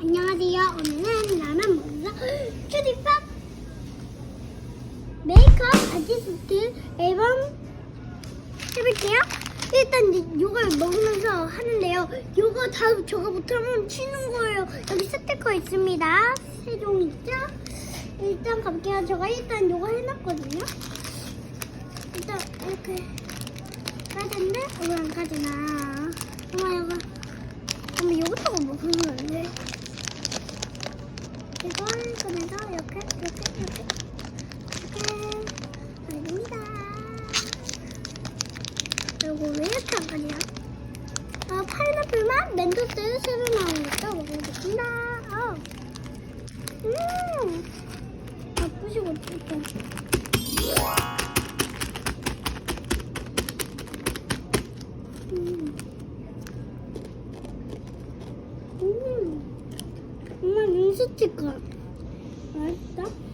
안녕하세요. 오늘은 나만 몰라 큐디팝 메이크업 아티스트 앨범 해볼게요. 일단 이걸 먹으면서 하는데요. 이거 다 저거 못하면 치는 거예요. 여기 스티커 있습니다. 세 종 있죠? 일단 가볼게요. 제가 일단 이거 해놨거든요. 일단 이렇게 까졌네? 이거 안 까지나. 엄마 이거 엄마 이것도 먹으면 안 돼. 이걸 꺼내서 이렇게 이렇게 이렇게 이렇게 아닙니다. 그리고 왜 이렇게 안 가냐? 아 파인애플 맛 멘토스 새로 것도 먹어보겠습니다. 어. 음, 아 부시고 싶다. 음. 음. 엄마 립스티크 맛있다.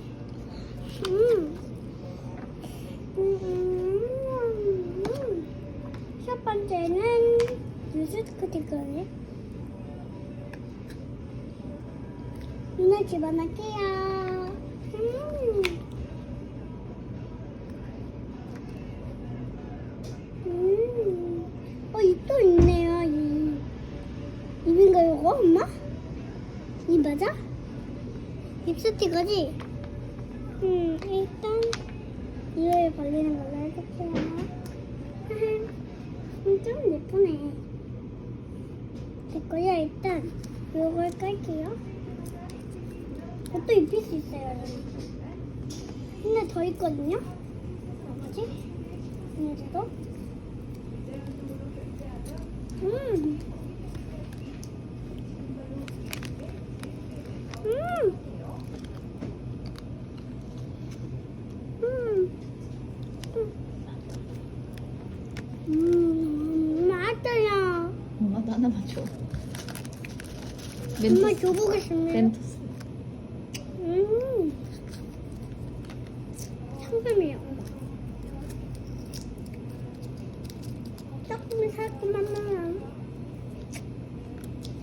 첫 번째는 립스티크네. 눈을 집어넣을게요. 음. 음. 어, 입도 있네요, 이. 입인가, 이거, 엄마? 이 맞아? 립스틱이지? 음, 일단 이에 발리는 걸로 해줄게요. 음, 좀 예쁘네. 됐고요, 일단 이걸 깔게요. 또 입힐 수 있어요. 근데 더 있거든요? 뭐지? 음. 음. 음. 음. 맛있어요. 엄마도 하나만 줘. 멘토스. 줘보겠습니다. 멘토스. 음. 상금이에요. 조금 살짝만 먹으면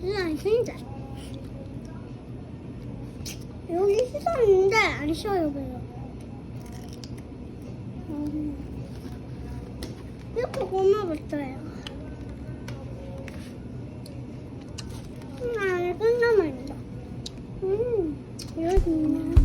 이건 진짜 여기 씻었는데 안 쉬어요 별로 음. 이렇게 고마웠어요 음,